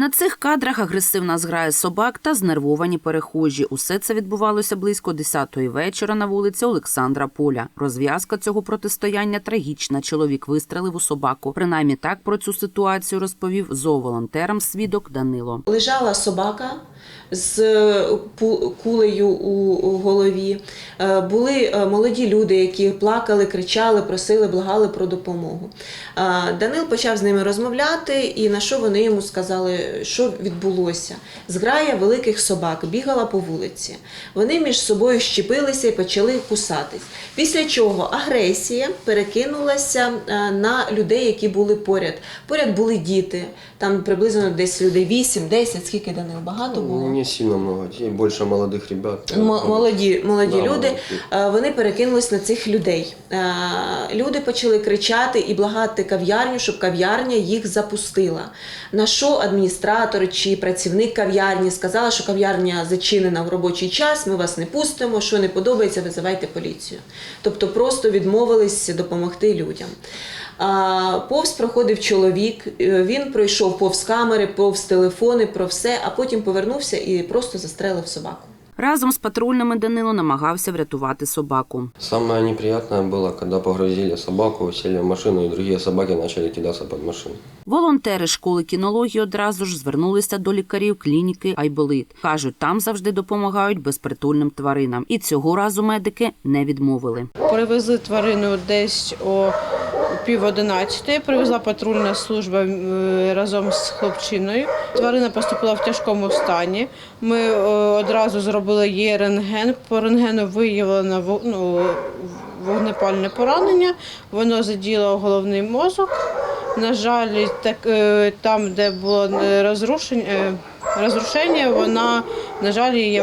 На цих кадрах агресивна зграя собак та знервовані перехожі. Усе це відбувалося близько 10-ї вечора на вулиці Олександра Поля. Розв'язка цього протистояння трагічна. Чоловік вистрелив у собаку. Принаймні так про цю ситуацію розповів зооволонтерам свідок Данило. Лежала собака з е, кулею у голові. Е, Були е, молоді люди, які плакали, кричали, просили, благали про допомогу. Данил почав з ними розмовляти, і на що вони йому сказали, що відбулося. Зграя великих собак бігала по вулиці. Вони між собою щепилися і почали кусатись. Після чого агресія перекинулася на людей, які були поряд. Поряд були діти, там приблизно десь людей 8-10, скільки Данил багато Не сильно много детей, больше молодых ребят. М- Молоді, молоді Да, люди, молоді. е, вони перекинулись на цих людей. Е, Люди почали кричати і благати кав'ярню, щоб кав'ярня їх запустила. На що адміністратор чи працівник кав'ярні сказала, що кав'ярня зачинена в робочий час, ми вас не пустимо, що не подобається, визивайте поліцію. Тобто просто відмовились допомогти людям. А, Повз проходив чоловік, е, він пройшов повз камери, повз телефони, про все, а потім повернувся і просто застрелив собаку. Разом з патрульними Данило намагався врятувати собаку. Самое неприятное было, когда погрузили собаку, сели в машину, и другие собаки начали кидаться под машину. Волонтери школи кінології одразу ж звернулися до лікарів клініки Айболит. кажуть, там завжди допомагають безпритульним тваринам. І цього разу медики не відмовили. Привезли тварину десь о пів одинадцятої. Привезла патрульна служба е, разом з хлопчиною. Тварина поступила в тяжкому стані. Ми е, одразу зробили їй рентген. По рентгену виявлено ну, вогнепальне поранення. Воно заділо головний мозок. На жаль, так, е, там, де було розрушення, розрушення, вона, на жаль, є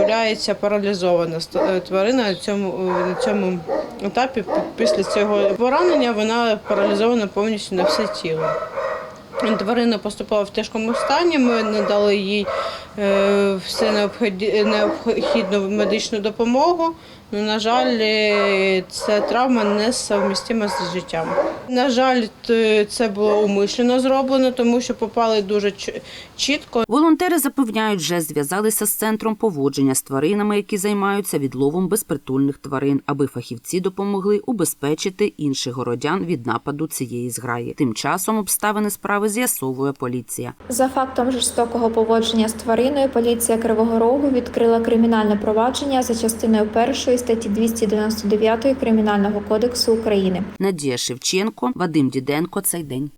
паралізована е, тварина на цьому, е, на цьому етапі. Після цього поранення вона паралізована повністю на все тіло. Тварина поступала в тяжкому стані. Ми надали їй е, все необхідну медичну допомогу. Ну, на жаль, е, ця травма не совмістима з життям. На жаль, це було умишлено зроблено, тому що попали дуже чітко. Волонтери запевняють, вже зв'язалися з центром поводження з тваринами, які займаються відловом безпритульних тварин, аби фахівці допомогли убезпечити інших городян від нападу цієї зграї. Тим часом обставини справи з'ясовує поліція. За фактом жорстокого поводження з твариною поліція Кривого Рогу відкрила кримінальне провадження за частиною першої статті 299 Кримінального кодексу України. Надія Шевченко, Вадим Діденко. Цей день.